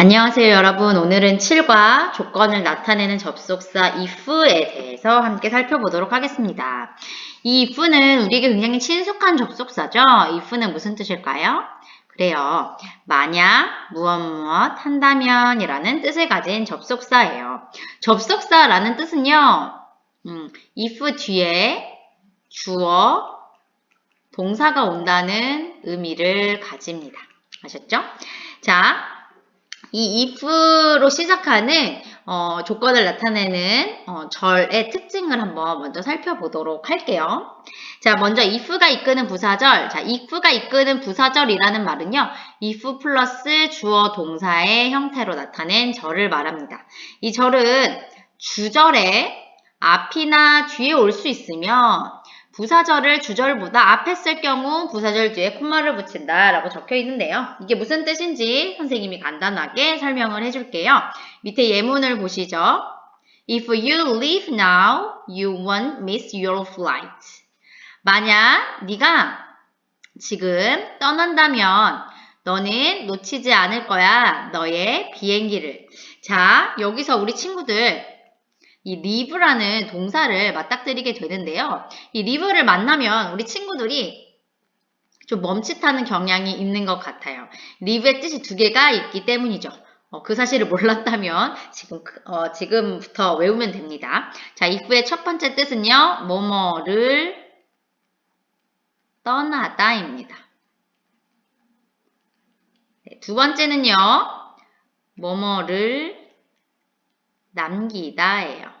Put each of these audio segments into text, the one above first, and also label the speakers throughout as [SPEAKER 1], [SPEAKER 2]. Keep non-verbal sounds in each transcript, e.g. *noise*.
[SPEAKER 1] 안녕하세요 여러분 오늘은 7과 조건을 나타내는 접속사 if에 대해서 함께 살펴보도록 하겠습니다. 이 if는 우리에게 굉장히 친숙한 접속사죠. if는 무슨 뜻일까요? 그래요. 만약 무엇 무엇 한다면 이라는 뜻을 가진 접속사예요. 접속사라는 뜻은요. 음, if 뒤에 주어 동사가 온다는 의미를 가집니다. 아셨죠? 자, 이 if로 시작하는 어, 조건을 나타내는 어, 절의 특징을 한번 먼저 살펴보도록 할게요. 자, 먼저 if가 이끄는 부사절. 자, if가 이끄는 부사절이라는 말은요. if 플러스 주어 동사의 형태로 나타낸 절을 말합니다. 이 절은 주절에 앞이나 뒤에 올 수 있으면 부사절을 주절보다 앞에 쓸 경우 부사절 뒤에 콤마를 붙인다 라고 적혀 있는데요. 이게 무슨 뜻인지 선생님이 간단하게 설명을 해줄게요. 밑에 예문을 보시죠. If you leave now, you won't miss your flight. 만약 네가 지금 떠난다면 너는 놓치지 않을 거야. 너의 비행기를. 자, 여기서 우리 친구들 이 live라는 동사를 맞닥뜨리게 되는데요. 이 live를 만나면 우리 친구들이 좀 멈칫하는 경향이 있는 것 같아요. live의 뜻이 두 개가 있기 때문이죠. 어, 그 사실을 몰랐다면 지금 어, 지금부터 외우면 됩니다. 자, if의 첫 번째 뜻은요. 뭐뭐를 떠나다입니다. 네, 두 번째는요. 뭐뭐를 남기다예요.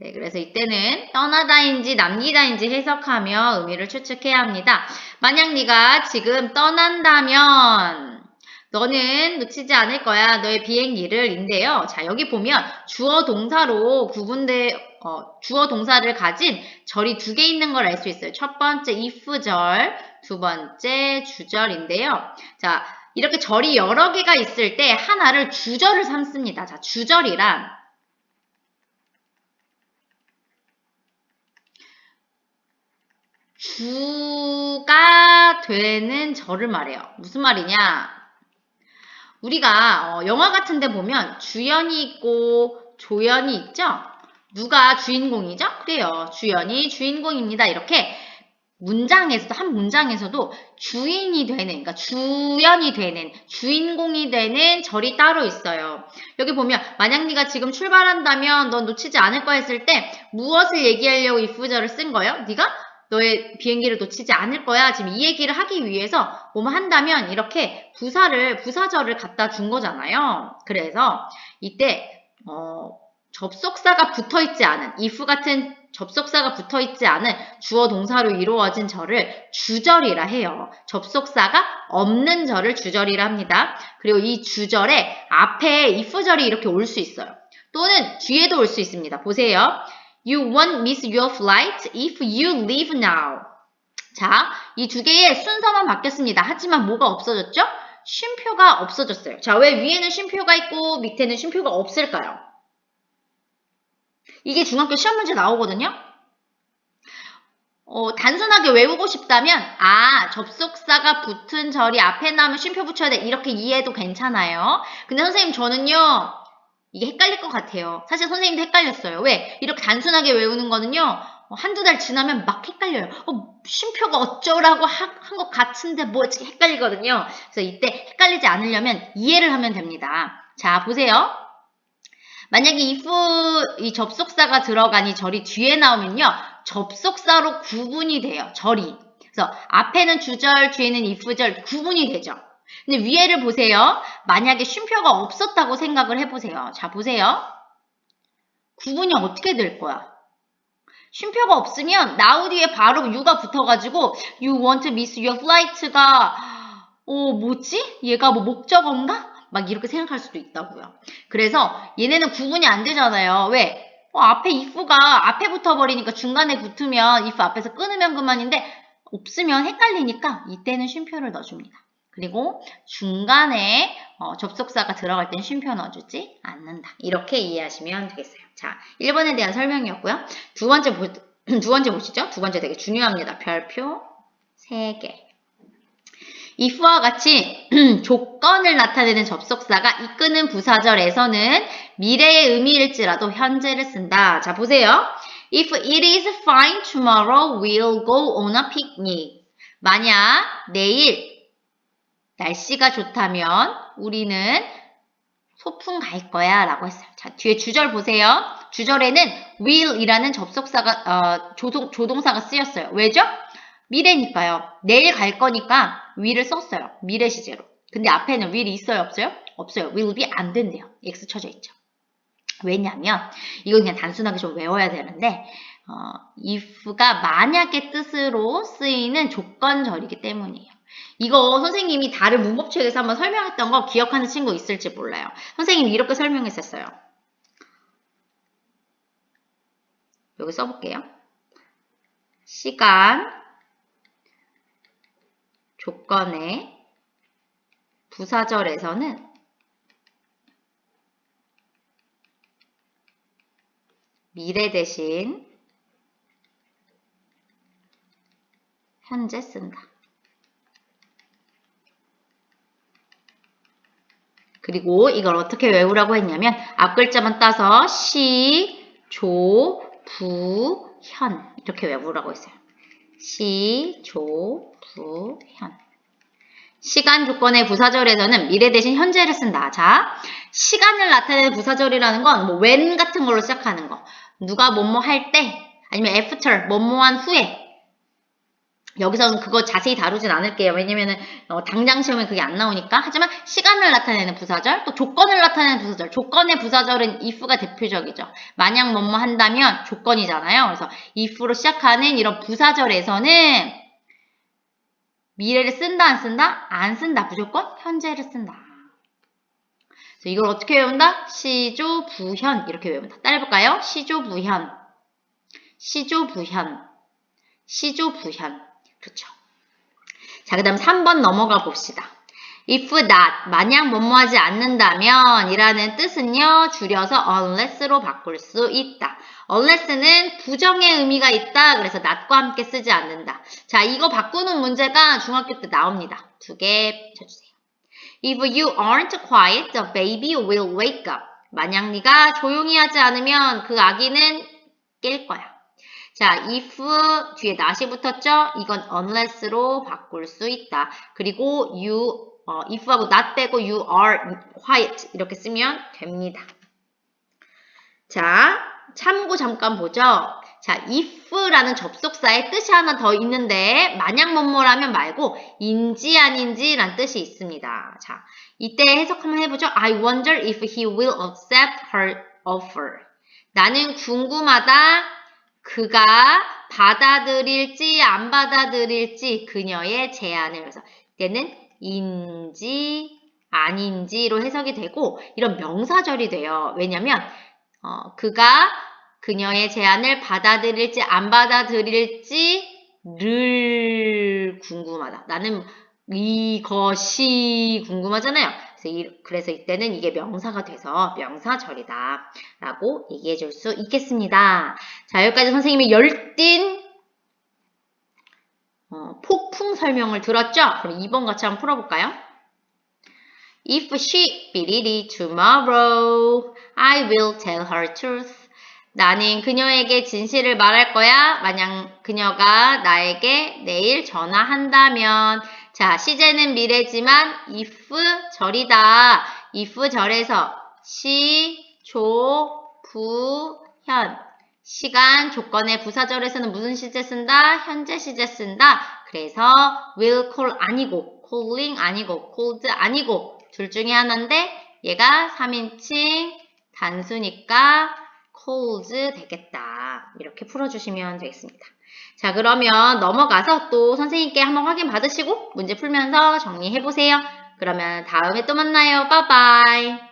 [SPEAKER 1] 네, 그래서 이때는 떠나다인지 남기다인지 해석하며 의미를 추측해야 합니다. 만약 네가 지금 떠난다면 너는 놓치지 않을 거야. 너의 비행기를 인데요. 자, 여기 보면 주어 동사로 구분돼 어, 주어 동사를 가진 절이 두 개 있는 걸 알 수 있어요. 첫 번째 if절, 두 번째 주절인데요. 자, 이렇게 절이 여러 개가 있을 때 하나를 주절을 삼습니다. 자, 주절이란 주가 되는 절을 말해요. 무슨 말이냐? 우리가 어, 영화 같은 데 보면 주연이 있고 조연이 있죠? 누가 주인공이죠? 그래요. 주연이 주인공입니다. 이렇게 문장에서도 한 문장에서도 주인이 되는 그러니까 주연이 되는 주인공이 되는 절이 따로 있어요. 여기 보면 만약 네가 지금 출발한다면 넌 놓치지 않을 거 했을 때 무엇을 얘기하려고 if절을 쓴 거예요? 네가 너의 비행기를 놓치지 않을 거야. 지금 이 얘기를 하기 위해서 뭐뭐 한다면 이렇게 부사를 부사절을 갖다 준 거잖아요. 그래서 이때 어, 접속사가 붙어 있지 않은 if 같은 접속사가 붙어 있지 않은 주어 동사로 이루어진 절을 주절이라 해요. 접속사가 없는 절을 주절이라 합니다. 그리고 이 주절에 앞에 if절이 이렇게 올 수 있어요. 또는 뒤에도 올 수 있습니다. 보세요. You won't miss your flight if you leave now. 자, 이 두 개의 순서만 바뀌었습니다. 하지만 뭐가 없어졌죠? 쉼표가 없어졌어요. 자, 왜 위에는 쉼표가 있고 밑에는 쉼표가 없을까요? 이게 중학교 시험 문제 나오거든요. 어, 단순하게 외우고 싶다면 아 접속사가 붙은 절이 앞에 나오면 쉼표 붙여야 돼 이렇게 이해해도 괜찮아요. 근데 선생님 저는요 이게 헷갈릴 것 같아요. 사실 선생님도 헷갈렸어요. 왜? 이렇게 단순하게 외우는 거는요 한두 달 지나면 막 헷갈려요. 어, 쉼표가 어쩌라고 한 것 같은데 뭐 헷갈리거든요. 그래서 이때 헷갈리지 않으려면 이해를 하면 됩니다. 자 보세요. 만약에 if 이 접속사가 들어간 이 절이 뒤에 나오면요. 접속사로 구분이 돼요. 절이. 그래서 앞에는 주절, 뒤에는 if절 구분이 되죠. 근데 위에를 보세요. 만약에 쉼표가 없었다고 생각을 해보세요. 자, 보세요. 구분이 어떻게 될 거야? 쉼표가 없으면 now 뒤에 바로 you가 붙어가지고 you want to miss your flight가 어 뭐지? 얘가 뭐 목적어인가? 막 이렇게 생각할 수도 있다고요. 그래서 얘네는 구분이 안 되잖아요. 왜? 어, 앞에 if가 앞에 붙어버리니까 중간에 붙으면 if 앞에서 끊으면 그만인데 없으면 헷갈리니까 이때는 쉼표를 넣어줍니다. 그리고 중간에 어, 접속사가 들어갈 땐 쉼표 넣어주지 않는다. 이렇게 이해하시면 되겠어요. 자, 1번에 대한 설명이었고요. 두 번째, 보, 두 번째 보시죠. 두 번째 되게 중요합니다. 별표 3개. If와 같이 *clears throat* 조건을 나타내는 접속사가 이끄는 부사절에서는 미래의 의미일지라도 현재를 쓴다. 자, 보세요. If it is fine tomorrow, we'll go on a picnic. 만약 내일 날씨가 좋다면 우리는 소풍 갈 거야 라고 했어요. 자, 뒤에 주절 보세요. 주절에는 will이라는 접속사가, 어, 조동, 조동사가 쓰였어요. 왜죠? 미래니까요. 내일 갈 거니까 will을 썼어요. 미래 시제로. 근데 앞에는 will이 있어요? 없어요? 없어요. will be 안 된대요. x 쳐져 있죠. 왜냐면 이건 그냥 단순하게 좀 외워야 되는데 어, if가 만약의 뜻으로 쓰이는 조건절이기 때문이에요. 이거 선생님이 다른 문법책에서 한번 설명했던 거 기억하는 친구 있을지 몰라요. 선생님이 이렇게 설명했었어요. 여기 써볼게요. 시간, 조건의 부사절에서는 미래 대신 현재 쓴다. 그리고 이걸 어떻게 외우라고 했냐면 앞 글자만 따서 시, 조, 부, 현 이렇게 외우라고 했어요. 시, 조, 부, 현 시간 조건의 부사절에서는 미래 대신 현재를 쓴다. 자, 시간을 나타내는 부사절이라는 건 뭐 when 같은 걸로 시작하는 거. 누가 뭐뭐 할 때, 아니면 after, 뭐뭐한 후에. 여기서는 그거 자세히 다루진 않을게요. 왜냐면은 어, 당장 시험에 그게 안 나오니까. 하지만 시간을 나타내는 부사절, 또 조건을 나타내는 부사절. 조건의 부사절은 if가 대표적이죠. 만약 뭐뭐 한다면 조건이잖아요. 그래서 if로 시작하는 이런 부사절에서는 미래를 쓴다 안 쓴다? 안 쓴다. 무조건 현재를 쓴다. 그래서 이걸 어떻게 외운다? 시조 부현 이렇게 외운다. 따라해볼까요? 시조 부현 시조 부현 시조 부현 그렇죠. 자, 그 다음 3번 넘어가 봅시다. if not, 만약 뭐뭐하지 않는다면 이라는 뜻은요, 줄여서 unless로 바꿀 수 있다. unless는 부정의 의미가 있다. 그래서 not과 함께 쓰지 않는다. 자, 이거 바꾸는 문제가 중학교 때 나옵니다. 두 개 쳐주세요. If you aren't quiet, the baby will wake up. 만약 네가 조용히 하지 않으면 그 아기는 깰 거야. 자, if 뒤에 not이 붙었죠? 이건 unless로 바꿀 수 있다. 그리고 you, 어, if하고 not 빼고 you are quiet 이렇게 쓰면 됩니다. 자, 참고 잠깐 보죠. 자, if라는 접속사의 뜻이 하나 더 있는데 만약 뭐뭐라면 말고 인지 아닌지란 뜻이 있습니다. 자, 이때 해석 한번 해보죠. I wonder if he will accept her offer. 나는 궁금하다. 그가 받아들일지 안 받아들일지 그녀의 제안을 그래서 이때는 인지 아닌지로 해석이 되고 이런 명사절이 돼요. 왜냐면 어, 그가 그녀의 제안을 받아들일지 안 받아들일지를 궁금하다. 나는 이것이 궁금하잖아요. 그래서, 이, 그래서 이때는 이게 명사가 돼서 명사절이다. 라고 얘기해 줄 수 있겠습니다. 자, 여기까지 선생님이 열띤 어, 폭풍 설명을 들었죠? 그럼 2번 같이 한번 풀어볼까요? If she ready tomorrow, I will tell her truth. 나는 그녀에게 진실을 말할 거야. 만약 그녀가 나에게 내일 전화한다면. 자, 시제는 미래지만 if 절이다. if 절에서 시, 조, 부, 현. 시간, 조건의 부사절에서는 무슨 시제 쓴다? 현재 시제 쓴다. 그래서 will call 아니고 calling 아니고 called 아니고 둘 중에 하나인데 얘가 3인칭 단수니까 calls 되겠다. 이렇게 풀어주시면 되겠습니다. 자 그러면 넘어가서 또 선생님께 한번 확인 받으시고 문제 풀면서 정리해보세요. 그러면 다음에 또 만나요. 빠이빠이.